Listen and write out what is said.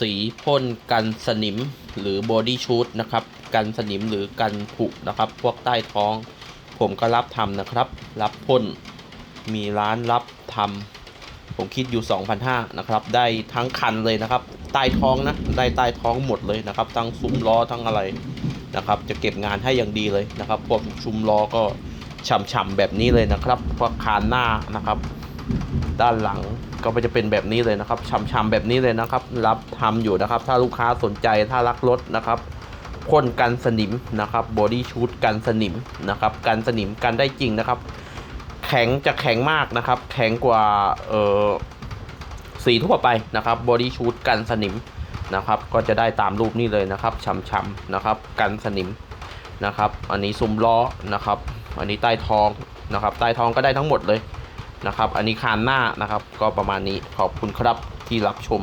สีพ่นกันสนิมหรือบอดี้ชู t นะครับ กันสนิมหรือกันผุนะครับ พวกใต้ท้อง ผมก็รับทำนะครับ รับพ่นมีร้านรับทำผมคิดอยู่ 2,500นะครับ ได้ทั้งคันเลยนะครับ ใต้ท้องนะ ได้ใต้ท้องหมดเลยนะครับ ทั้งซุ้มล้อทั้งอะไรนะครับ จะเก็บงานให้อย่างดีเลยนะครับ พวกชุมล้อก็ฉ่ำๆแบบนี้เลยนะครับพวกคานหน้านะครับ ด้านหลังก็จะเป็นแบบนี้เลยนะครับช้ำๆแบบนี้เลยนะครับ รับทำอยู่นะครับ ถ้าลูกค้าสนใจถ้ารักรถนะครับพ่นกันสนิมนะครับบอดี้ชูดกันสนิมนะครับกันสนิมกันได้จริงนะครับ แข็งจะแข็งมากนะครับ แข็งกว่าเออสีทั่วไปนะครับบอดี้ชูดกันสนิมนะครับ ก็จะได้ตามรูปนี้เลยนะครับช้ำๆนะครับ กันสนิมนะครับ อันนี้ซุ้มล้อนะครับ อันนี้ใต้ท้องนะครับ ใต้ท้องก็ได้ทั้งหมดเลย นะครับ อันนี้คานหน้านะครับ ก็ประมาณนี้ขอบคุณครับที่รับชม